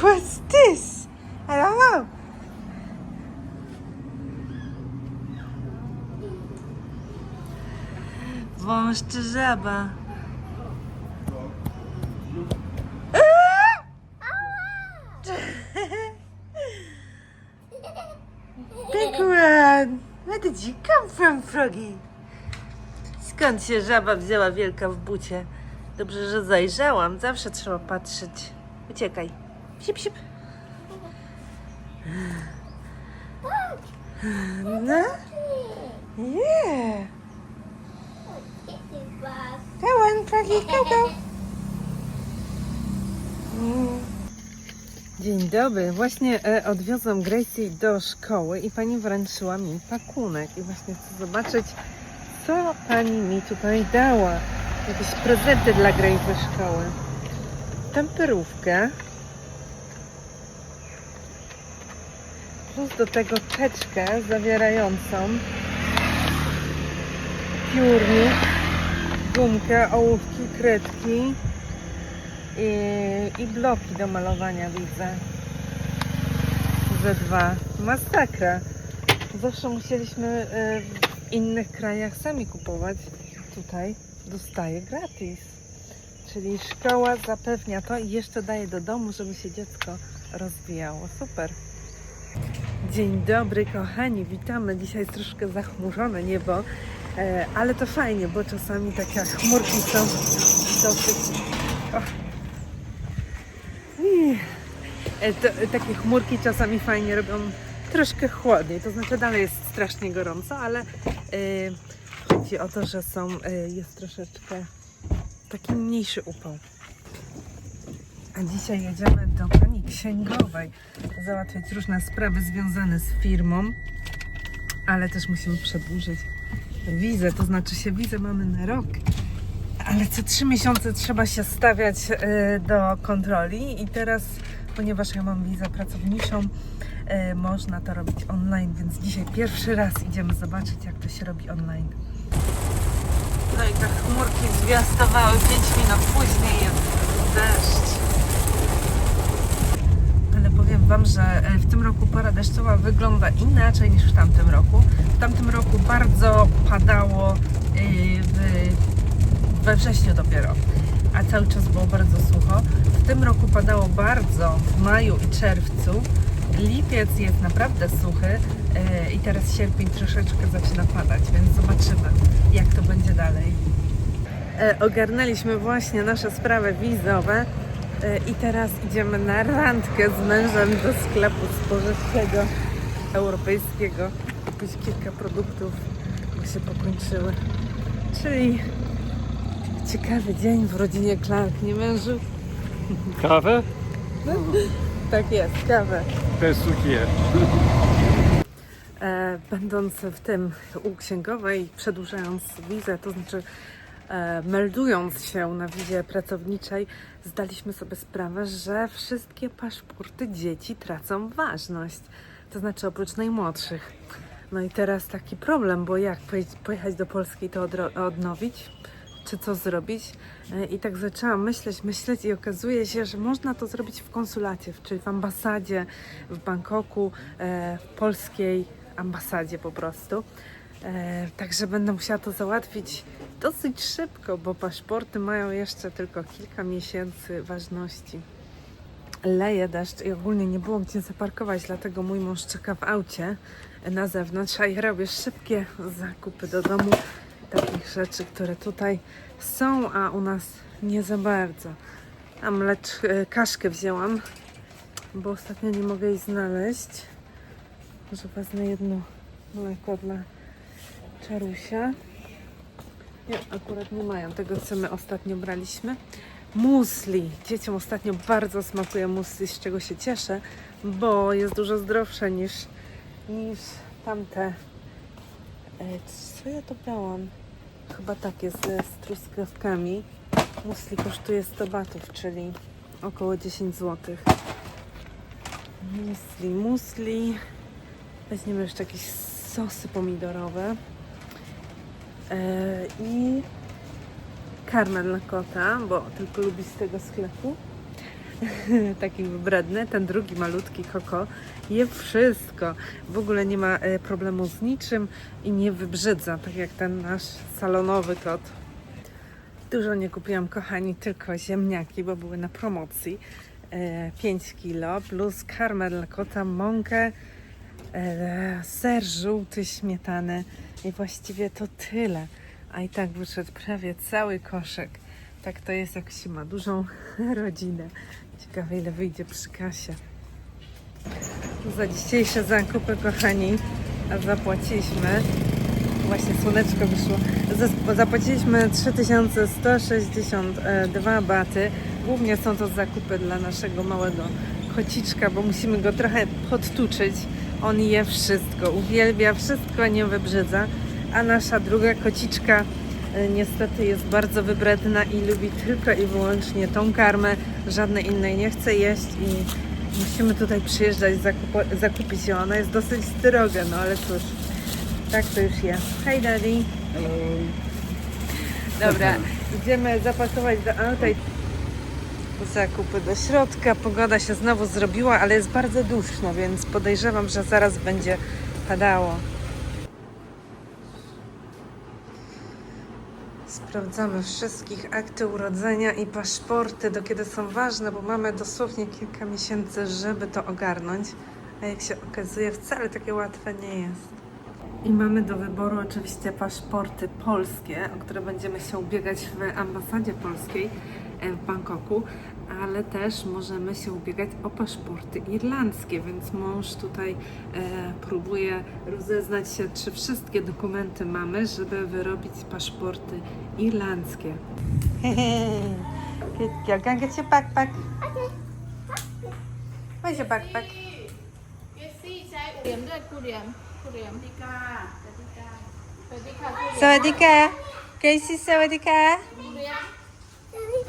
What's this? I don't know. Wąż czy żaba? Big one! Where did you come from, Froggy? Skąd się żaba wzięła wielka w bucie? Dobrze, że zajrzałam. Zawsze trzeba patrzeć. Uciekaj. Sip, sip. No? Yeah. Go on, Froggy, go, go. Dzień dobry. Właśnie e, odwiozłam Gracie do szkoły i pani wręczyła mi pakunek. I właśnie chcę zobaczyć, co pani mi tutaj dała. Jakieś prezenty dla Grace ze szkoły. Temperówkę. Do tego czeczkę zawierającą piórnik, gumkę, ołówki, kredki i, i bloki do malowania widzę. Ze dwa. Masakra. Zawsze musieliśmy e, w innych krajach sami kupować. Tutaj dostaję gratis. Czyli szkoła zapewnia to i jeszcze daje do domu, żeby się dziecko rozwijało. Super. Dzień dobry kochani, witamy. Dzisiaj jest troszkę zachmurzone niebo, e, ale to fajnie, bo czasami takie chmurki są dosyć... O. I, e, to, takie chmurki czasami fajnie robią troszkę chłodniej, to znaczy dalej jest strasznie gorąco, ale e, chodzi o to, że są, jest troszeczkę taki mniejszy upał. Dzisiaj jedziemy do pani księgowej załatwiać różne sprawy związane z firmą, ale też musimy przedłużyć wizę, to znaczy się wizę mamy na rok, ale co trzy miesiące trzeba się stawiać e, do kontroli i teraz, ponieważ ja mam wizę pracowniczą, e, można to robić online, więc dzisiaj pierwszy raz idziemy zobaczyć, jak to się robi online. No i te chmurki zwiastowały 5 minut później, jest deszcz. Ale powiem Wam, że e, w tym roku pora deszczowa wygląda inaczej niż w tamtym roku. W tamtym roku bardzo padało e, w, we wrześniu dopiero, a cały czas było bardzo sucho. W tym roku padało bardzo w maju i czerwcu. Lipiec jest naprawdę suchy e, i teraz sierpień troszeczkę zaczyna padać, więc zobaczymy jak to będzie dalej. Ogarnęliśmy właśnie nasze sprawy wizowe i teraz idziemy na randkę z mężem do sklepu spożywczego europejskiego. Kupić kilka produktów, bo się pokończyły. Czyli ciekawy dzień w rodzinie Clark, nie mężu? Kawę? Tak jest, kawę. Bez cukier. e, będąc w tym u księgowej, przedłużając wizę, to znaczy e, meldując się na wizie pracowniczej, zdaliśmy sobie sprawę, że wszystkie paszporty dzieci tracą ważność. To znaczy oprócz najmłodszych. No i teraz taki problem, bo jak poje- pojechać do Polski i to odnowić? Czy co zrobić? E, I tak zaczęłam myśleć, myśleć i okazuje się, że można to zrobić w konsulacie, czyli w ambasadzie w Bangkoku, e, w polskiej ambasadzie po prostu. E, Także będę musiała to załatwić dosyć szybko, bo paszporty mają jeszcze tylko kilka miesięcy ważności. Leje deszcz i ogólnie nie było gdzie zaparkować, dlatego mój mąż czeka w aucie na zewnątrz, a ja robię szybkie zakupy do domu takich rzeczy, które tutaj są, a u nas nie za bardzo. A mlecz, e, kaszkę wzięłam, bo ostatnio nie mogę jej znaleźć. Może wezmę jedno mleko dla Czarusia. Akurat nie mają tego, co my ostatnio braliśmy. Musli. Dzieciom ostatnio bardzo smakuje musli, z czego się cieszę, bo jest dużo zdrowsze niż, niż tamte. E, co ja to brałam? Chyba tak ze- z truskawkami. Musli kosztuje 100 batów, czyli około 10 zł. Musli, musli. Weźmiemy jeszcze jakieś sosy pomidorowe. E, I karmel dla kota, bo tylko lubi z tego sklepu. taki wybredny. Ten drugi malutki koko je wszystko. W ogóle nie ma e, problemu z niczym i nie wybrzydza, tak jak ten nasz salonowy kot. Dużo nie kupiłam, kochani, tylko ziemniaki, bo były na promocji. E, 5 kilo plus karmel dla kota, mąkę, e, ser żółty, śmietanę i właściwie to tyle. A i tak wyszedł prawie cały koszyk. Tak to jest, jak się ma dużą rodzinę. Ciekawe, ile wyjdzie przy kasie. Za dzisiejsze zakupy, kochani, zapłaciliśmy Właśnie słoneczko wyszło. Zapłaciliśmy 3162 baty. Głównie są to zakupy dla naszego małego kociczka, bo musimy go trochę podtuczyć. On je wszystko, uwielbia wszystko, nie wybrzydza. A nasza druga kociczka e, niestety jest bardzo wybredna i lubi tylko i wyłącznie tą karmę. Żadnej innej nie chce jeść i musimy tutaj przyjeżdżać zakupo- zakupić ją. Ona jest dosyć droga, no ale cóż. Tak to już jest. Hej daddy. Dobra, idziemy zapakować do auta i zakupy do środka. Pogoda się znowu zrobiła, ale jest bardzo duszno, więc podejrzewam, że zaraz będzie padało. Sprawdzamy wszystkich akty urodzenia i paszporty, do kiedy są ważne, bo mamy dosłownie kilka miesięcy, żeby to ogarnąć. A jak się okazuje, wcale takie łatwe nie jest. I mamy do wyboru oczywiście paszporty polskie, o które będziemy się ubiegać w ambasadzie polskiej w Bangkoku, ale też możemy się ubiegać o paszporty irlandzkie, więc mąż tutaj e, próbuje rozeznać się, czy wszystkie dokumenty mamy, żeby wyrobić paszporty irlandzkie. Good girl. Can I get your backpack? Where's your backpack? เจสซี่ใช้เหรียญด้วยครูเหรียญครูเหรียญดิกาดิกาสวัสดีค่ะครูเหรียญ Sawadika. Casey, sawadika. ครูเหรียญครูเหรียญสวัสดีครูเหรียญครูเหรียญสวัสดีค่ะ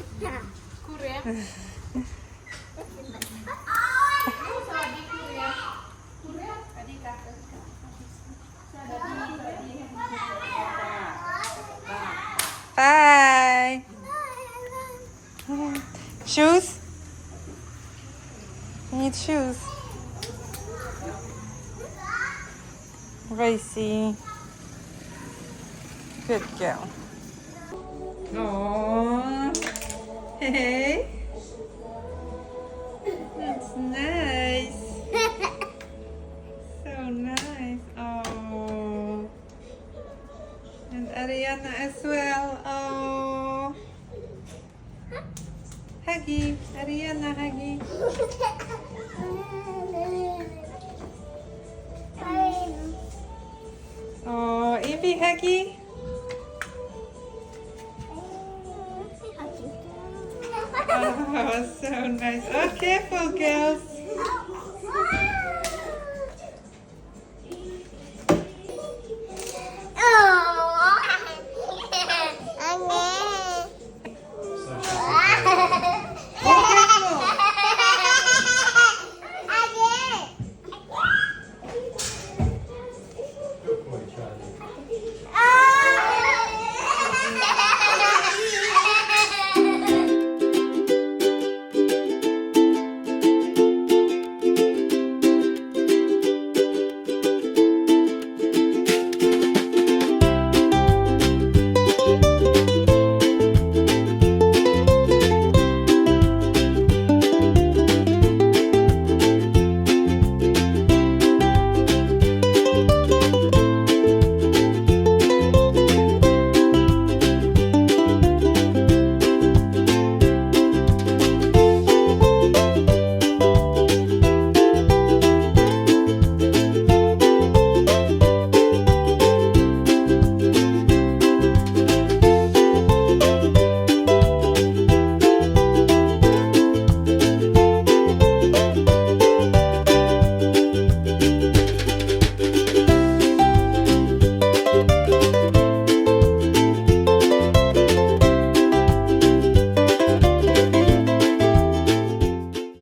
Bye. Shoes? Need shoes. Racy. Good girl. Aww. Hey. That's nice. So nice. Oh. And Ariana as well. Oh. Huggy. Ariana, huggy. Oh, Evie, huggy. Oh, so nice. Oh, careful, girls.